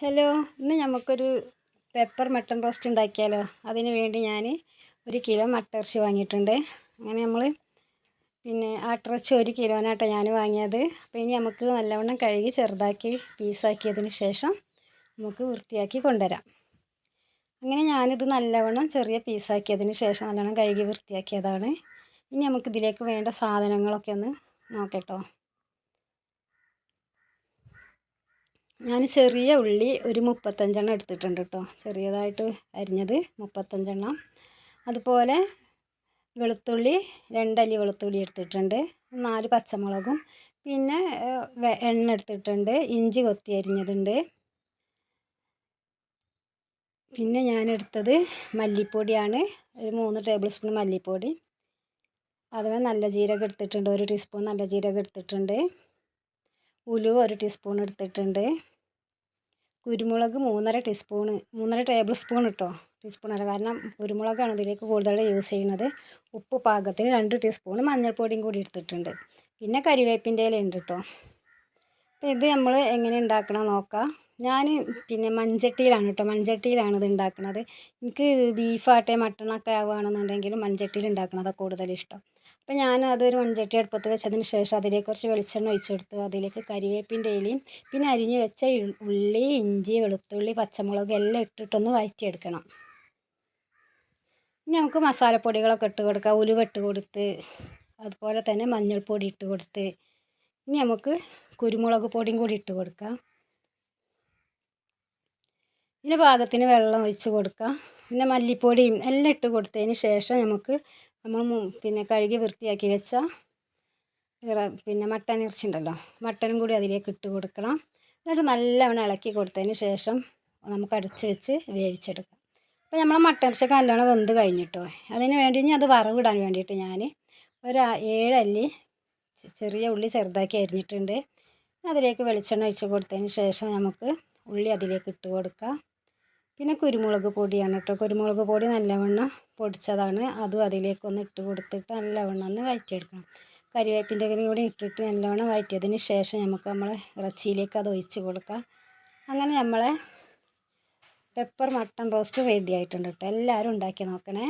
Hello ഇന്ന് നമുക്കൊരു pepper mutton roast ഉണ്ടാക്കിയാലോ? അതിന് വേണ്ടി ഞാൻ ഒരു കിലോ മട്ടയിറച്ചി വാങ്ങിയിട്ടുണ്ട്. അങ്ങനെ നമ്മൾ പിന്നെ ആട്ടിറച്ചി ഒരു കിലോനാട്ടോ ഞാൻ വാങ്ങിയത്. അപ്പോൾ ഇനി നമുക്ക് നല്ലവണ്ണം കഴുകി ചെറുതാക്കി പീസാക്കിയതിന് ശേഷം നമുക്ക് വൃത്തിയാക്കി കൊണ്ടുവരാം. അങ്ങനെ ഞാനിത് നല്ലവണ്ണം ചെറിയ പീസാക്കിയതിന് ശേഷം നല്ലവണ്ണം കഴുകി വൃത്തിയാക്കിയതാണ്. ഇനി നമുക്ക് ഇതിലേക്ക് വേണ്ട സാധനങ്ങളൊക്കെ ഒന്ന് നോക്കട്ടോ. ഞാൻ ചെറിയ ഉള്ളി ഒരു മുപ്പത്തഞ്ചെണ്ണം എടുത്തിട്ടുണ്ട് കേട്ടോ. ചെറിയതായിട്ട് അരിഞ്ഞത് മുപ്പത്തഞ്ചെണ്ണം. അതുപോലെ വെളുത്തുള്ളി രണ്ടല്ലി വെളുത്തുള്ളി എടുത്തിട്ടുണ്ട്. നാല് പച്ചമുളകും. പിന്നെ എണ്ണ എടുത്തിട്ടുണ്ട്. ഇഞ്ചി കൊത്തി അരിഞ്ഞതുണ്ട്. പിന്നെ ഞാൻ എടുത്തത് മല്ലിപ്പൊടിയാണ്. ഒരു മൂന്ന് ടേബിൾ സ്പൂൺ മല്ലിപ്പൊടി. അതുപോലെ നല്ല ജീരകം എടുത്തിട്ടുണ്ട്. ഒരു ടീസ്പൂൺ നല്ല ജീരകം എടുത്തിട്ടുണ്ട്. ഉലുവ ഒരു ടീസ്പൂൺ എടുത്തിട്ടുണ്ട്. കുരുമുളക് മൂന്നര ടീസ്പൂൺ മൂന്നര ടേബിൾ സ്പൂൺ ഇട്ടോ ടീസ്പൂണല്ല കാരണം കുരുമുളകാണ് ഇതിലേക്ക് കൂടുതൽ യൂസ് ചെയ്യുന്നത്. ഉപ്പ് പാകത്തിന് രണ്ട് ടീസ്പൂൺ മഞ്ഞൾപ്പൊടിയും കൂടി എടുത്തിട്ടുണ്ട്. പിന്നെ കരിവേപ്പിന്റെ ഇല ഉണ്ട് കേട്ടോ അപ്പോൾ ഇത് നമ്മൾ എങ്ങനെ ഉണ്ടാക്കണം നോക്കാം. ഞാൻ പിന്നെ മൺചട്ടിയിലാണ് കേട്ടോ മൺചട്ടിയിലാണ് ഇത് ഉണ്ടാക്കുന്നത് എനിക്ക് ബീഫാട്ടെ മട്ടണൊക്കെ ആവുകയാണെന്നുണ്ടെങ്കിലും മൺചട്ടിയിൽ ഉണ്ടാക്കുന്നതാണ് കൂടുതൽ ഇഷ്ടം. അപ്പോൾ ഞാൻ അതൊരു മൺചട്ടി അടുപ്പത്ത് വെച്ചതിന് ശേഷം അതിലേക്ക് കുറച്ച് വെളിച്ചെണ്ണ ഒഴിച്ചെടുത്തു അതിലേക്ക് കരിവേപ്പിന്റെ ഇലയും പിന്നെ അരിഞ്ഞ് വെച്ച ഉള്ളി ഇഞ്ചി വെളുത്തുള്ളി പച്ചമുളക് എല്ലാം ഇട്ടിട്ടൊന്ന് വഴറ്റിയെടുക്കണം ഇനി നമുക്ക് മസാലപ്പൊടികളൊക്കെ ഇട്ട് കൊടുക്കാം. ഉലുവ ഇട്ട് കൊടുത്ത് അതുപോലെ തന്നെ മഞ്ഞൾപ്പൊടി ഇട്ട് കൊടുത്ത്. ഇനി നമുക്ക് കുരുമുളക് പൊടിയും കൂടി ഇട്ട് കൊടുക്കാം. ഇതിന്റെ പാകത്തിന് വെള്ളം ഒഴിച്ച് കൊടുക്കാം. പിന്നെ മല്ലിപ്പൊടിയും എല്ലാം ഇട്ട് കൊടുത്തതിന് ശേഷം നമുക്ക് നമ്മൾ പിന്നെ കഴുകി വൃത്തിയാക്കി വെച്ച പിന്നെ മട്ടൻ ഇറച്ചി ഉണ്ടല്ലോ മട്ടനും കൂടി അതിലേക്ക് ഇട്ട് കൊടുക്കണം. എന്നിട്ട് നല്ലവണ്ണം ഇളക്കി കൊടുത്തതിന് ശേഷം നമുക്ക് അടച്ച് വെച്ച് വേവിച്ചെടുക്കാം. അപ്പോൾ നമ്മളെ മട്ടൻ ഇറച്ചിയൊക്കെ നല്ലോണം വെന്ത് കഴിഞ്ഞിട്ടോ? അതിന് വേണ്ടി ഇനി അത് വറവിടാൻ വേണ്ടിയിട്ട് ഞാൻ ഒരു ഏഴല്ലി ചെറിയ ഉള്ളി ചെറുതാക്കി അരിഞ്ഞിട്ടുണ്ട്. അതിലേക്ക് വെളിച്ചെണ്ണ ഒഴിച്ച് കൊടുത്തതിന് ശേഷം നമുക്ക് ഉള്ളി അതിലേക്ക് ഇട്ട് കൊടുക്കാം. പിന്നെ കുരുമുളക് പൊടിയാണ് കേട്ടോ കുരുമുളക് പൊടി നല്ലവണ്ണം പൊടിച്ചതാണ്. അതും അതിലേക്കൊന്ന് ഇട്ട് കൊടുത്തിട്ട് നല്ലവണ്ണം ഒന്ന് വഴറ്റിയെടുക്കണം കരിവേപ്പിന്റെ കൂടി ഇട്ടിട്ട് നല്ലവണ്ണം വഴറ്റിയതിന് ശേഷം നമുക്ക് നമ്മൾ ഇറച്ചിയിലേക്ക് അത് ഒഴിച്ച് കൊടുക്കാം. അങ്ങനെ നമ്മളെ പെപ്പർ മട്ടൺ റോസ്റ്റ് റെഡി ആയിട്ടുണ്ട് കേട്ടോ എല്ലാവരും ഉണ്ടാക്കി നോക്കണേ.